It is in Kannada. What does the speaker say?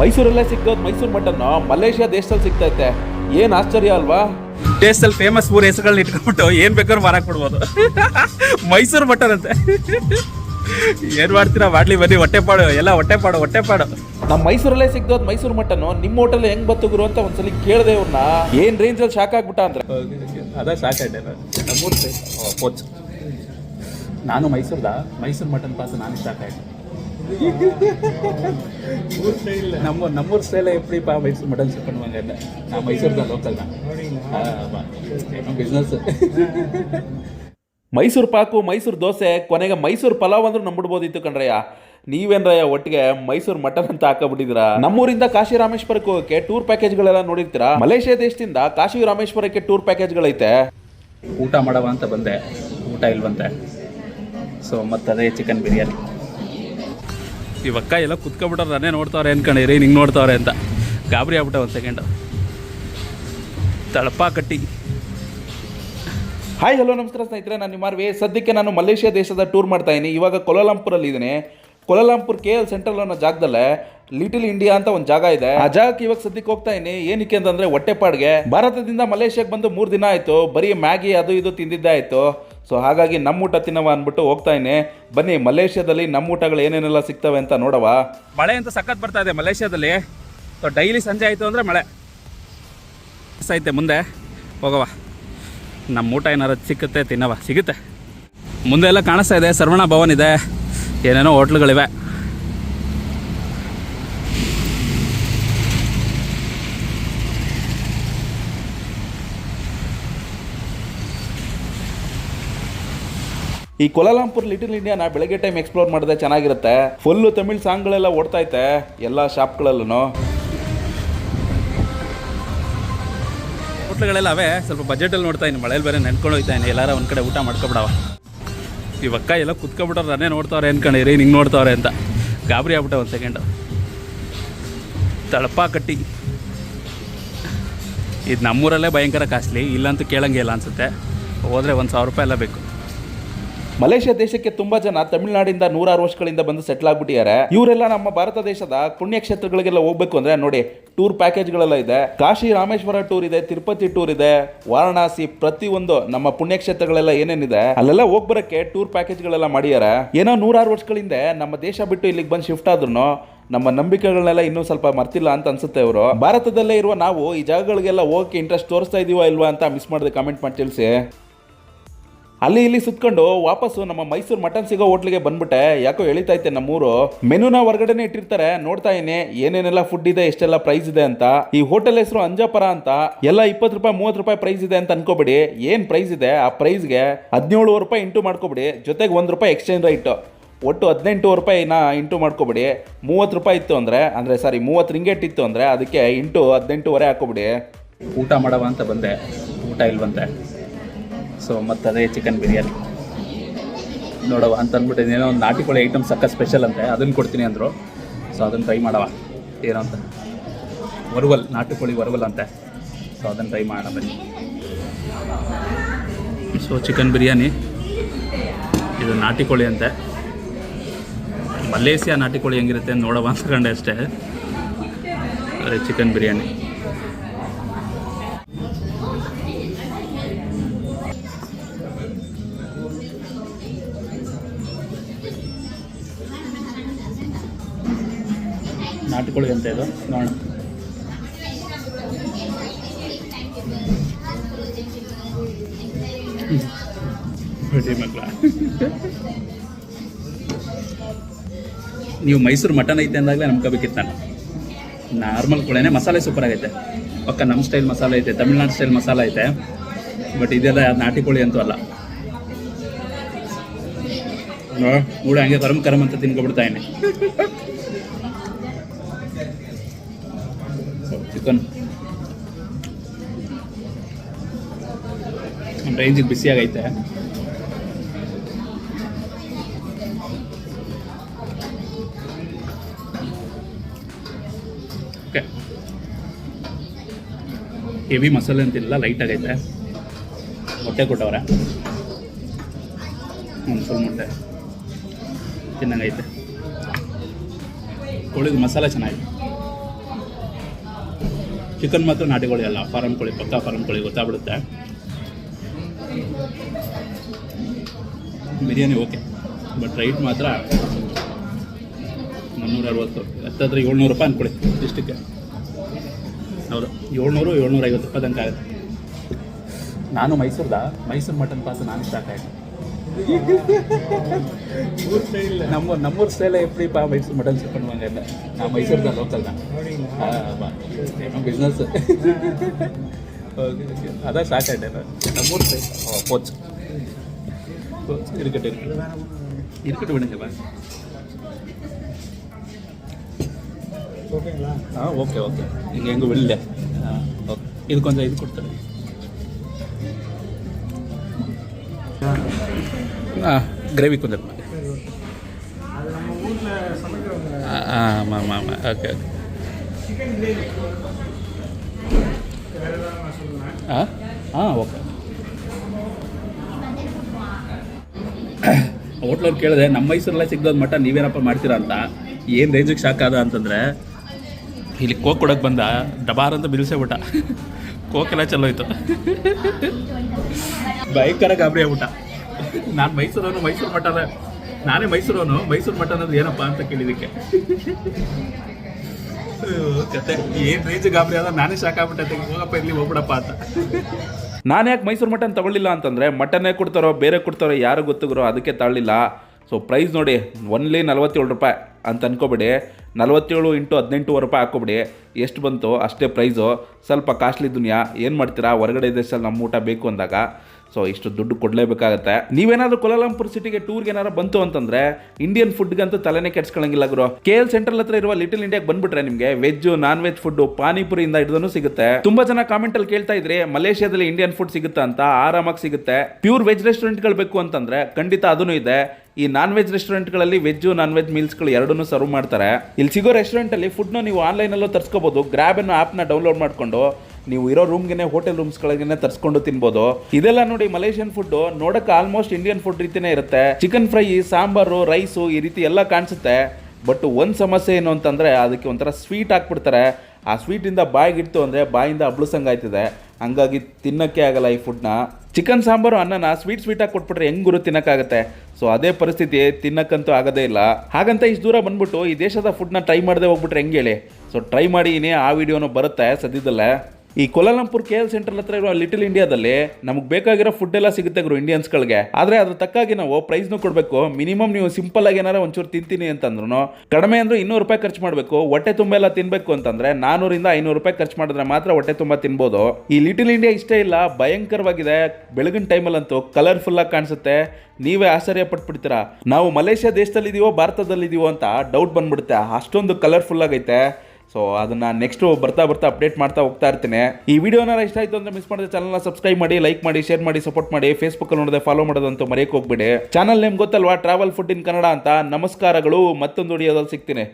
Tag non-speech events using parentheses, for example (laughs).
ಮೈಸೂರಲ್ಲೇ ಸಿಕ್ಕೋದು ಮೈಸೂರು ಮಟನ್ ಮಲೇಷ್ಯಾ ದೇಶದಲ್ಲಿ ಸಿಕ್ತೈತೆ ಏನ್ ಆಶ್ಚರ್ಯ ಅಲ್ವಾ? ದೇಶದಲ್ಲಿ ಫೇಮಸ್ ಊರ ಹೆಸರುಗಳನ್ನ ಇಟ್ಕೊಂಡ್ಬಿಟ್ಟು ಏನ್ ಬೇಕಾದ್ರೂ ಮಾರಾಕ್ ಕೊಡ್ಬೋದು. ಮೈಸೂರು ಮಟನ್ ಅಂತೆ ಏನ್ ಮಾಡ್ತೀರಾ? ಮಾಡ್ಲಿ ಬನ್ನಿ ಹೊಟ್ಟೆಪಾಡು ಎಲ್ಲ ಹೊಟ್ಟೆಪಾಡು ಹೊಟ್ಟೆಪಾಡು ನಮ್ಮ ಮೈಸೂರಲ್ಲೇ ಸಿಗ್ದೋದ್ ಮೈಸೂರು ಮಟನ್ ನಿಮ್ಮ ಹೋಟೆಲ್ ಹೆಂಗ್ ಬತ್ತು ಗುರು ಅಂತ ಒಂದ್ಸಲಿ ಕೇಳಿದೆ ಇವ್ರನ್ನ ಏನ್ ರೇಂಜ್ ಅಲ್ಲಿ ಶಾಕ್ ಆಗ್ಬಿಟ್ಟ ಅಂದ್ರೆ? ಅದ ಶಾಕ್ ನಾನು ಮೈಸೂರ್ದ? ಮೈಸೂರು ಮಟನ್ ಪಾಸ್ ನಾನು ಸಾಕಾಯ್ತು ಸ್ಟೈಲ್ ನಮ್ಮೂರ್ ಸ್ಟೈಲ ಎಪ್ರಿಪಾ ಮೈಸೂರು ಮಟನ್ ಚಿಕನ್ ಮಂಗಲ್ಲ ನಾ ಮೈಸೂರ್ದ ಲೋಕಲ್ನ ಬಿಸ್ನೆಸ್ ಮೈಸೂರು ಪಾಕು, ಮೈಸೂರು ದೋಸೆ, ಕೊನೆಗೆ ಮೈಸೂರು ಪಲಾವ್ ಅಂದ್ರೂ ನಂಬಿಡ್ಬೋದಿತ್ತು ಕಣ್ರಯ್ಯ. ನೀವೇನ್ರಯ್ಯ ಒಟ್ಟಿಗೆ ಮೈಸೂರು ಮಟನ್ ಅಂತ ಹಾಕಬಿಟ್ಟಿದ್ರ ನಮ್ಮೂರಿಂದ ಕಾಶಿ ರಾಮೇಶ್ವರಕ್ಕೆ ಹೋಗಕ್ಕೆ ಟೂರ್ ಪ್ಯಾಕೇಜ್ಗಳೆಲ್ಲ ನೋಡಿರ್ತೀರಾ? ಮಲೇಷ್ಯಾ ದೇಶದಿಂದ ಕಾಶಿ ರಾಮೇಶ್ವರಕ್ಕೆ ಟೂರ್ ಪ್ಯಾಕೇಜ್ಗಳೈತೆ ಊಟ ಮಾಡವ ಅಂತ ಬಂದೆ. ಊಟ ಇಲ್ವಂತೆ. ಸೊ ಮತ್ತದೇ ಚಿಕನ್ ಬಿರಿಯಾನಿ ಇವಕ್ಕ ಎಲ್ಲ ಕುತ್ಕೊಬಿಟ್ರೆ ನಾನೇ ನೋಡ್ತಾವ್ರೆ ಅನ್ಕೊಂಡಿರಿ ನಿಂಗೆ ನೋಡ್ತಾವ್ರೆ ಅಂತ. ಗಾಬರಿ ಆಗ್ಬಿಟ್ಟ ಒಂದು ಸೆಕೆಂಡು ತಳಪ ಕಟ್ಟಿ. ಹಾಯ್ ಹಲೋ ನಮಸ್ಕಾರ ಸ್ನೇಹಿತರೆ. ನಾನು ನಿಮ್ಮ ಸದ್ಯಕ್ಕೆ ನಾನು ಮಲೇಷ್ಯಾ ದೇಶದ ಟೂರ್ ಮಾಡ್ತಾ ಇದ್ದೀನಿ ಇವಾಗ ಕೊಲಾಲಂಪುರಲ್ಲಿ ಇದ್ದೀನಿ ಕೊಲಾಲಂಪುರ್ ಕೆ ಎಲ್ ಸೆಂಟ್ರಲ್ ಅನ್ನೋ ಜಾಗದಲ್ಲೇ ಲಿಟಲ್ ಇಂಡಿಯಾ ಅಂತ ಒಂದು ಜಾಗ ಇದೆ. ಆ ಜಾಗಕ್ಕೆ ಇವಾಗ ಸದ್ಯಕ್ಕೆ ಹೋಗ್ತಾ ಇದ್ದೀನಿ ಏನಕ್ಕೆ ಅಂತಂದ್ರೆ ಹೊಟ್ಟೆಪಾಡ್ಗೆ. ಭಾರತದಿಂದ ಮಲೇಷ್ಯಾಗೆ ಬಂದು ಮೂರು ದಿನ ಆಯಿತು. ಬರೀ ಮ್ಯಾಗಿ ಅದು ಇದು ತಿಂದಿದ್ದೇ ಆಯ್ತು. ಸೊ ಹಾಗಾಗಿ ನಮ್ಮ ಊಟ ತಿನ್ನವ ಅಂದ್ಬಿಟ್ಟು ಹೋಗ್ತಾ ಇದ್ದೀನಿ ಬನ್ನಿ, ಮಲೇಷ್ಯಾದಲ್ಲಿ ನಮ್ಮ ಊಟಗಳು ಏನೇನೆಲ್ಲ ಸಿಗ್ತವೆ ಅಂತ ನೋಡವ. ಮಳೆ ಅಂತ ಸಖತ್ ಬರ್ತಾ ಇದೆ ಮಲೇಷ್ಯಾದಲ್ಲಿ. ಸೊ ಡೈಲಿ ಸಂಜೆ ಆಯಿತು ಅಂದರೆ ಮಳೆ. ಐತೆ ಮುಂದೆ. ಹೋಗವ ನಮ್ಮ ಊಟ ಏನಾರು ಸಿಕ್ಕುತ್ತೆ ತಿನ್ನವ ಸಿಗುತ್ತೆ. ಮುಂದೆ ಎಲ್ಲ ಕಾಣಿಸ್ತಾ ಇದೆ. ಸರ್ವಣ ಭವನ್ ಇದೆ. ಏನೇನೋ ಹೋಟ್ಲುಗಳಿವೆ. ಈ ಕೊಲಾಲಂಪುರ್ ಲಿಟಲ್ ಇಂಡಿಯಾ ನಾ ಬೆಳಗ್ಗೆ ಟೈಮ್ ಎಕ್ಸ್ಪ್ಲೋರ್ ಮಾಡಿದೆ ಚೆನ್ನಾಗಿರುತ್ತೆ. ಫುಲ್ಲು ತಮಿಳ್ ಸಾಂಗ್ಗಳೆಲ್ಲ ಓಡ್ತಾ ಐತೆ, ಎಲ್ಲ ಶಾಪ್ಗಳಲ್ಲೂ ಹೋಟ್ಲುಗಳೆಲ್ಲ ಅವೇ, ಸ್ವಲ್ಪ ಬಜೆಟಲ್ಲಿ ನೋಡ್ತಾ ಇದ್ದೀನಿ, ಮಳೆಯಲ್ಲಿ ಬೇರೆ ನೆನ್ಕೊಂಡು ಹೋಗ್ತಾ ಇದ್ದೀನಿ, ಎಲ್ಲಾರ ಒಂದು ಕಡೆ ಊಟ ಮಾಡ್ಕೊಬಿಡವ. ಇವಕ್ಕ ಎಲ್ಲ ಕುತ್ಕೊಬಿಟ್ರೆ ನಾನೇ ನೋಡ್ತಾವ್ರೆ ಅನ್ಕೊಂಡಿರಿ ನಿಂಗೆ ನೋಡ್ತಾವ್ರೆ ಅಂತ. ಗಾಬರಿ ಆಗ್ಬಿಟ್ಟ ಒಂದು ಸೆಕೆಂಡ್ ತಳಪ ಕಟ್ಟಿ. ಇದು ನಮ್ಮೂರಲ್ಲೇ ಭಯಂಕರ ಕಾಸ್ಟ್ಲಿ, ಇಲ್ಲಂತೂ ಕೇಳಂಗೆ ಇಲ್ಲ ಅನ್ಸುತ್ತೆ. ಹೋದರೆ ಒಂದು ಸಾವಿರ ರೂಪಾಯಿ ಎಲ್ಲ ಬೇಕು. ಮಲೇಷ್ಯಾ ದೇಶಕ್ಕೆ ತುಂಬಾ ಜನ ತಮಿಳುನಾಡಿಂದ ನೂರಾರು ವರ್ಷಗಳಿಂದ ಬಂದು ಸೆಟ್ಲ್ ಆಗ್ಬಿಟ್ಟಿದ್ದಾರೆ. ಇವರೆಲ್ಲ ನಮ್ಮ ಭಾರತ ದೇಶದ ಪುಣ್ಯಕ್ಷೇತ್ರಗಳಿಗೆಲ್ಲ ಹೋಗ್ಬೇಕು ಅಂದ್ರೆ ನೋಡಿ ಟೂರ್ ಪ್ಯಾಕೇಜ್ಗಳೆಲ್ಲ ಇದೆ. ಕಾಶಿ ರಾಮೇಶ್ವರ ಟೂರ್ ಇದೆ, ತಿರುಪತಿ ಟೂರ್ ಇದೆ, ವಾರಣಾಸಿ ಪ್ರತಿಯೊಂದು ನಮ್ಮ ಪುಣ್ಯಕ್ಷೇತ್ರಗಳೆಲ್ಲ ಏನೇನಿದೆ, ಅಲ್ಲೆಲ್ಲ ಹೋಗ್ಬರಕ್ಕೆ ಟೂರ್ ಪ್ಯಾಕೇಜ್ಗಳೆಲ್ಲ ಮಾಡ್ಯಾರ ಏನೋ ನೂರಾರು ವರ್ಷಗಳಿಂದ ನಮ್ಮ ದೇಶ ಬಿಟ್ಟು ಇಲ್ಲಿಗೆ ಬಂದು ಶಿಫ್ಟ್ ಆದ್ರೂ ನಮ್ಮ ನಂಬಿಕೆಗಳನ್ನೆಲ್ಲ ಇನ್ನೂ ಸ್ವಲ್ಪ ಮರ್ತಿಲ್ಲ ಅಂತ ಅನ್ಸುತ್ತೆ ಅವರು ಭಾರತದಲ್ಲೇ ಇರುವ ನಾವು ಈ ಜಾಗಗಳಿಗೆಲ್ಲ ಹೋಗಕ್ಕೆ ಇಂಟ್ರೆಸ್ಟ್ ತೋರಿಸ್ತಾ ಇದೀವಾ ಇಲ್ವಾ ಅಂತ ಮಿಸ್ ಮಾಡಿದೆ ಕಮೆಂಟ್ ಮಾಡಿ ತಿಳಿಸಿ. ಅಲ್ಲಿ ಇಲ್ಲಿ ಸುತ್ಕೊಂಡು ವಾಪಸ್ಸು ನಮ್ಮ ಮೈಸೂರು ಮಟನ್ ಸಿಗೋ ಹೋಟ್ಲಿಗೆ ಬಂದ್ಬಿಟ್ಟೆ. ಯಾಕೋ ಎಳಿತೈತೆ ನಮ್ಮೂರು. ಮೆನುನ ಹೊರಗಡೆನೆ ಇಟ್ಟಿರ್ತಾರೆ. ನೋಡ್ತಾ ಇನ್ನೇ ಏನೇನೆಲ್ಲ ಫುಡ್ ಇದೆ, ಎಷ್ಟೆಲ್ಲ ಪ್ರೈಸ್ ಇದೆ ಅಂತ. ಈ ಹೋಟೆಲ್ ಹೆಸರು ಅಂಜಪರ ಅಂತ. ಎಲ್ಲ ಇಪ್ಪತ್ತು ರೂಪಾಯಿ, ಮೂವತ್ತು ರೂಪಾಯಿ ಪ್ರೈಸ್ ಇದೆ ಅಂತ ಅನ್ಕೋಬಿಡಿ. ಏನ್ ಪ್ರೈಸ್ ಇದೆ? ಆ ಪ್ರೈಸ್ಗೆ ಹದಿನೇಳುವರೆ ರೂಪಾಯಿ ಇಂಟು ಮಾಡ್ಕೊಬಿಡಿ. ಜೊತೆಗೆ ಒಂದು ರೂಪಾಯಿ ಎಕ್ಸ್ಚೇಂಜ್ ರೈಟ್ ಒಟ್ಟು ಹದಿನೆಂಟು ರೂಪಾಯಿನ ಇಂಟು ಮಾಡ್ಕೊಬಿಡಿ. ಮೂವತ್ತು ರೂಪಾಯಿ ಇತ್ತು ಅಂದರೆ ಅಂದರೆ ಸಾರಿ ಮೂವತ್ತು ರಿಂಗೇಟ್ ಇತ್ತು ಅಂದರೆ, ಅದಕ್ಕೆ ಇಂಟು ಹದಿನೆಂಟುವರೆ ಹಾಕೋಬಿಡಿ. ಊಟ ಮಾಡವ ಅಂತ ಬಂದೆ. ಊಟ ಇಲ್ವಂತೆ. ಸೊ ಮತ್ತು ಅದೇ ಚಿಕನ್ ಬಿರಿಯಾನಿ ನೋಡವ ಅಂತ ಅಂದ್ಬಿಟ್ಟು ಏನೋ ಒಂದು ನಾಟಿ ಕೋಳಿ ಐಟಮ್ ಸಕ್ಕ ಸ್ಪೆಷಲ್ ಅಂತೆ. ಅದನ್ನು ಕೊಡ್ತೀನಿ ಅಂದರು. ಸೊ ಅದನ್ನು ಟ್ರೈ ಮಾಡವ ಏನೋ ಅಂತ. ವರ್ವಲ್, ನಾಟಿ ಕೋಳಿ ವರುವಲ್ ಅಂತೆ. ಸೊ ಅದನ್ನು ಟ್ರೈ ಮಾಡೋಣ ಬನ್ನಿ. ಸೊ ಚಿಕನ್ ಬಿರಿಯಾನಿ ಇದು ನಾಟಿ ಕೋಳಿ ಅಂತೆ. ಮಲೇಸಿಯಾ ನಾಟಿ ಕೋಳಿ ಹೆಂಗಿರುತ್ತೆ ಅಂತ ನೋಡವ ಅಂದ್ಕೊಂಡೆ ಅಷ್ಟೇ. ಅದೇ ಚಿಕನ್ ಬಿರಿಯಾನಿ ನಾಟಿಕೋಳಿ ಅಂತ ಇದು. ನೋಡೋಣ. ಮಕ್ಕಳ ನೀವು ಮೈಸೂರು ಮಟನ್ ಐತೆ ಅಂದಾಗಲೇ ನಂಬ್ಕೋಬೇಕಿತ್ತು ನಾನು ನಾರ್ಮಲ್ ಕೋಳಿನೇ ಮಸಾಲೆ ಸೂಪರ್ ಆಗೈತೆ. ಪಕ್ಕ ನಮ್ಮ ಸ್ಟೈಲ್ ಮಸಾಲೆ ಐತೆ ತಮಿಳ್ನಾಡು ಸ್ಟೈಲ್ ಮಸಾಲೆ ಐತೆ. ಬಟ್ ಇದೆಲ್ಲ ನಾಟಿ ಕೋಳಿ ಅಂತೂ ಅಲ್ಲ. ಕೂಡ ಹಂಗೆ ಕರಮ್ ಕರಮ್ ಅಂತ ತಿನ್ಕೊಬಿಡ್ತಾ ಇದ್ದೀನಿ. ಚಿಕನ್ ರೇಂಜಿಗೆ ಬಿಸಿಯಾಗೈತೆ ಓಕೆ ಹೆವಿ ಮಸಾಲೆ ಅಂತಿಲ್ಲ ಲೈಟ್ ಆಗೈತೆ. ಮೊಟ್ಟೆ ಕೊಟ್ಟವ್ರೆ. ಒಂದು ಫುಲ್ ಮೊಟ್ಟೆ. ತಿನ್ನಂಗೈತೆ. ಕೋಳಿದು ಮಸಾಲೆ ಚೆನ್ನಾಗಿದೆ. ಚಿಕನ್ ಮಾತ್ರ ನಾಟಿ ಕೋಳಿ ಅಲ್ಲ ಫಾರಂ ಕೋಳಿ, ಪಕ್ಕ ಫಾರಂ ಕೋಳಿ ಗೊತ್ತಾಗ್ಬಿಡುತ್ತೆ. ಬಿರಿಯಾನಿ ಓಕೆ, ಬಟ್ ರೈಟ್ ಮಾತ್ರ ಮುನ್ನೂರ ಅರವತ್ತು ಹತ್ತತ್ರ ಏಳ್ನೂರು ರೂಪಾಯಿ ಅಂದ್ಕೊಳ್ಳಿ ಇಷ್ಟಕ್ಕೆ. ಹೌದು, ಏಳ್ನೂರು ಏಳ್ನೂರ ಐವತ್ತು ರೂಪಾಯಿ ತನಕ ಆಗುತ್ತೆ. ನಾನು ಮೈಸೂರ್ದ? ಮೈಸೂರು ಮಟನ್ ಪಾಸ್ ನಾನು ಸ್ಟಾರ್ಟ್ ಆಯ್ತು ನಮ್ಮ ನಮ್ಮೂರು ಸ್ಟೈಲ ಎಪ್ರಿಪಾ ಮೈಸೂರು ಮಟನ್ ಸಿಕ್ಕೊಂಡು ನಾ ಮೈಸೂರ್ದ ಲೋಕಲ್ನ ಏನೋ ಬಿಸ್ನೆಸ್ ಅದ ಸ್ಟಾರ್ಟ್ ಆಯ್ತು ನಮ್ಮೂರು ಸ್ಟೈಲ್ ಪೋಚ್ ಇರುಕಟ್ಟೆ ಇರುಕಟ್ಟೆ ಬಿಡುங்க ಬಾ ಹಾಂ ಓಕೆ ಓಕೆ ಹಿಂಗೆ ಹೆಂಗೂ ಬಿಡಲೆ ಹಾಂ ಓಕೆ ಇದಕ್ಕೊಂದು ಇದು ಕೊಡ್ತಾರೆ ಹಾಂ ಗ್ರೇವಿ ಕೊಂದು கிரேவி கொஞ்சம் ஆமாம் ஆமாம் ஆமாம் ஓகே ஓகே ஆ ஆ ಓಕೆ ಹೋಟ್ಲವ್ರು ಕೇಳಿದೆ ನಮ್ಮ ಮೈಸೂರಲ್ಲೇ ಸಿಗ್ದೋದು ಮಟ್ಟ ನೀವೇನಪ್ಪ ಮಾಡ್ತೀರಾ ಅಂತ? ಏನು ರೇಂಜಿಗೆ ಶಾಕ್ ಆದ ಅಂತಂದರೆ, ಇಲ್ಲಿ ಕೋಕ್ ಕೊಡೋಕೆ ಬಂದ, ಡಬಾರ್ ಅಂತ ಬಿಲ್ಸೇ ಬಿಟ್ಟ ಕೋಕೆಲ್ಲ (laughs) ಚಲೋಯ್ತು (laughs) ಭಯಂಕರ ಗಾಬರಿ ಆಗ್ಬಿಟ್ಟ. ನಾನು ಮೈಸೂರವನು ಮೈಸೂರು ಮಠದ ನಾನೇ ಮೈಸೂರವನು. ಮೈಸೂರು ಮಠ ಅನ್ನೋದು ಏನಪ್ಪ ಅಂತ ಕೇಳಿದಕ್ಕೆ ಕತೆ. ಏನು ರೇಜ್ ಗಾಬರಿ ಆದ? ನಾನೇ ಶಾಕ್ ಆಗ್ಬಿಟ್ಟೆ ಹೋಗಪ್ಪ ಇಲ್ಲಿ ಹೋಗ್ಬಿಡಪ್ಪ ಅಂತ. ನಾನು ಯಾಕೆ ಮೈಸೂರು ಮಟನ್ ತಗೊಳ್ಳಿಲ್ಲ ಅಂತಂದರೆ ಮಟನ್ನೇ ಕೊಡ್ತಾರೋ, ಬೇರೆ ಕೊಡ್ತಾರೋ ಯಾರು ಗೊತ್ತಿಗರೋ ಅದಕ್ಕೆ ತಗೊಳ್ಳಿಲ್ಲ ಸೊ ಪ್ರೈಸ್ ನೋಡಿ ಒನ್ಲಿ ನಲ್ವತ್ತೇಳು ರೂಪಾಯಿ ಅಂತ ಅನ್ಕೋಬೇಡಿ. ನಲ್ವತ್ತೇಳು ಇಂಟು ಹದಿನೆಂಟುವರೆ ರೂಪಾಯಿ ಹಾಕೋಬಿಡಿ ಎಷ್ಟು ಬಂತು ಅಷ್ಟೇ ಪ್ರೈಸು ಸ್ವಲ್ಪ ಕಾಸ್ಟ್ಲಿ ದುನಿಯಾ. ಏನು ಮಾಡ್ತೀರಾ? ಹೊರಗಡೆ ದೇಶದಲ್ಲಿ ನಮ್ಮ ಊಟ ಬೇಕು ಅಂದಾಗ. ಸೊ ಇಷ್ಟು ದುಡ್ಡು ಕೊಡಲೇಬೇಕಾಗತ್ತೆ. ನೀವೇನಾದ್ರೂ ಕೊಲಾಲಂಪುರ್ ಸಿಟಿಗೆ ಟೂರ್ಗೆ ಏನಾರು ಬಂತು ಅಂತಂದ್ರೆ ಇಂಡಿಯನ್ ಫುಡ್ಗಂತೂ ತಲೆನೇ ಕೆಡ್ಸ್ಕೊಳಂಗಿಲ್ಲ ಗುರು. ಕೆ ಎಲ್ ಸೆಂಟ್ರಲ್ ಹತ್ರ ಇರುವ ಲಿಟಲ್ ಇಂಡಿಯಾಗೆ ಬಂದ್ಬಿಟ್ರೆ ನಿಮಗೆ ವೆಜ್ ನಾನ್ ವೆಜ್ ಫುಡ್ ಪಾನಿಪುರಿಯಿಂದ ಹಿಡಿದನು ಸಿಗುತ್ತೆ. ತುಂಬಾ ಜನ ಕಾಮೆಂಟ್ ಅಲ್ಲಿ ಕೇಳ್ತಾ ಇದ್ರೆ, ಮಲೇಷ್ಯಾದಲ್ಲಿ ಇಂಡಿಯನ್ ಫುಡ್ ಸಿಗುತ್ತಾ ಅಂತ, ಆರಾಮಾಗಿ ಸಿಗುತ್ತೆ. ಪ್ಯೂರ್ ವೆಜ್ ರೆಸ್ಟೋರೆಂಟ್ಗಳು ಬೇಕು ಅಂತಂದ್ರೆ ಖಂಡಿತ ಅದೂ ಇದೆ. ಈ ನಾನ್ ವೆಜ್ ರೆಸ್ಟೋರೆಂಟ್ಗಳಲ್ಲಿ ವೆಜ್ ನಾನ್ ವೆಜ್ ಮೀಲ್ಸ್ಗಳು ಎರಡನ್ನೂ ಸರ್ವ್ ಮಾಡ್ತಾರೆ. ಇಲ್ಲಿ ಸಿಗೋ ರೆಸ್ಟೋರೆಂಟಲ್ಲಿ ಫುಡ್ನ ನೀವು ಆನ್ಲೈನಲ್ಲೂ ತರಿಸ್ಕೋಬೋದು. ಅನ್ನೋ ಆ್ಯಪ್ನ ಡೌನ್ಲೋಡ್ ಮಾಡಿಕೊಂಡು ನೀವು ಇರೋ ರೂಮ್ಗೆ ಹೋಟೆಲ್ ರೂಮ್ಸ್ಗಳಿಗೆ ತರಿಸ್ಕೊಂಡು ತಿನ್ಬೋದು. ಇದೆಲ್ಲ ನೋಡಿ ಮಲೇಷಿಯನ್ ಫುಡ್ ನೋಡಕ್ಕೆ ಆಲ್ಮೋಸ್ಟ್ ಇಂಡಿಯನ್ ಫುಡ್ ರೀತಿನೇ ಇರುತ್ತೆ. ಚಿಕನ್ ಫ್ರೈ ಸಾಂಬಾರು ರೈಸು ಈ ರೀತಿ ಎಲ್ಲ ಕಾಣಿಸುತ್ತೆ. ಬಟ್ ಒಂದು ಸಮಸ್ಯೆ ಏನು ಅಂತಂದರೆ ಅದಕ್ಕೆ ಒಂಥರ ಸ್ವೀಟ್ ಹಾಕ್ಬಿಡ್ತಾರೆ. ಆ ಸ್ವೀಟಿಂದ ಬಾಯಿಗಿಡ್ತು ಅಂದರೆ ಬಾಯಿಂದ ಅಬ್ಳಸಂಗಾಯ್ತದೆ ಹಂಗಾಗಿ ತಿನ್ನೋಕ್ಕೆ ಆಗಲ್ಲ ಈ ಫುಡ್ನ ಚಿಕನ್ ಸಾಂಬಾರು, ಅನ್ನನ ಸ್ವೀಟ್ ಸ್ವೀಟಾಗಿ ಕೊಟ್ಬಿಟ್ರೆ ಹೆಂಗ್ ಗುರು ತಿನ್ನೋಕ್ಕಾಗತ್ತೆ? ಸೊ ಅದೇ ಪರಿಸ್ಥಿತಿ ತಿನ್ನಕ್ಕಂತೂ ಆಗೋದೇ ಇಲ್ಲ. ಹಾಗಂತ ಇಷ್ಟು ದೂರ ಬಂದ್ಬಿಟ್ಟು ಈ ದೇಶದ ಫುಡ್ನ ಟ್ರೈ ಮಾಡದೆ ಹೋಗ್ಬಿಟ್ರೆ ಹೆಂಗೆ ಹೇಳಿ? ಸೊ ಟ್ರೈ ಮಾಡಿದ್ದೀನಿ ಆ ವಿಡಿಯೋನು ಬರುತ್ತೆ ಸದ್ಯದಲ್ಲೇ. ಈ ಕೊಲಾಲಂಪುರ್ ಕೆ ಎಲ್ ಸೆಂಟ್ರಲ್ ಹತ್ರ ಇರೋ ಲಿಟಲ್ ಇಂಡಿಯಾದಲ್ಲಿ ನಮಗೆ ಬೇಕಾಗಿರೋ ಫುಡ್ ಎಲ್ಲ ಸಿಗುತ್ತೆ ಗುರು ಇಂಡಿಯನ್ಸ್ಗಳಿಗೆ ಆದರೆ ಅದ್ರ ತಕ್ಕಾಗಿ ನಾವು ಪ್ರೈಸ್ನು ಕೊಡಬೇಕು. ಮಿನಿಮಮ್ ನೀವು ಸಿಂಪಲ್ ಆಗಿ ಏನಾರ ಒಂಚೂರು ತಿಂತೀನಿ ಅಂತಂದ್ರೂ ಕಡಿಮೆ ಅಂದ್ರೆ ಇನ್ನೂರು ರೂಪಾಯಿ ಖರ್ಚು ಮಾಡಬೇಕು. ಹೊಟ್ಟೆ ತುಂಬ ಎಲ್ಲ ತಿನ್ಬೇಕು ಅಂತಂದ್ರೆ ನಾನೂರಿಂದ ಐನೂರು ರೂಪಾಯಿ ಖರ್ಚು ಮಾಡಿದ್ರೆ ಮಾತ್ರ ಹೊಟ್ಟೆ ತುಂಬ ತಿನ್ಬೋದು. ಈ ಲಿಟಲ್ ಇಂಡಿಯಾ ಇಷ್ಟೇ ಇಲ್ಲ, ಭಯಂಕರವಾಗಿದೆ. ಬೆಳಗಿನ ಟೈಮಲ್ಲಂತೂ ಕಲರ್ಫುಲ್ ಆಗಿ ಕಾಣಿಸುತ್ತೆ. ನೀವೇ ಆಶ್ಚರ್ಯ ಪಟ್ಬಿಡ್ತೀರಾ ನಾವು ಮಲೇಷ್ಯಾ ದೇಶದಲ್ಲಿದ್ದೀವೋ ಭಾರತದಲ್ಲಿದ್ದೀವೋ ಅಂತ ಡೌಟ್ ಬಂದ್ಬಿಡುತ್ತೆ. ಅಷ್ಟೊಂದು ಕಲರ್ಫುಲ್ ಆಗೈತೆ. ಸೊ ಅದನ್ನ ನೆಕ್ಸ್ಟ್ ಬರ್ತಾ ಬರ್ತಾ ಅಪ್ಡೇಟ್ ಮಾಡ್ತಾ ಹೋಗ್ತಾ ಇರ್ತೀನಿ. ಈ ವಿಡಿಯೋನ ಇಷ್ಟ ಆಯ್ತು ಅಂದ್ರೆ ಮಿಸ್ ಮಾಡಿದ್ರೆ ಚಾನಲ್ನ ಸಬ್ಸ್ಕ್ರೈಬ್ ಮಾಡಿ ಲೈಕ್ ಮಾಡಿ ಶೇರ್ ಮಾಡಿ ಸಪೋರ್ಟ್ ಮಾಡಿ ಫೇಸ್ಬುಕ್ಕಲ್ಲಿ ಅಲ್ಲಿ ನೋಡದೆ ಫಾಲೋ ಮಾಡೋದಂತೂ ಮರೆಯಕ್ಕೆ ಹೋಗ್ಬೇಡಿ. ಚಾನಲ್ ನೇಮ್ ಗೊತ್ತಲ್ವಾ? ಟ್ರಾವೆಲ್ ಫುಡ್ ಇನ್ ಕನ್ನಡ ಅಂತ. ನಮಸ್ಕಾರಗಳು. ಮತ್ತೊಂದು ವಿಡಿಯೋದಲ್ಲಿ ಸಿಗ್ತೀನಿ.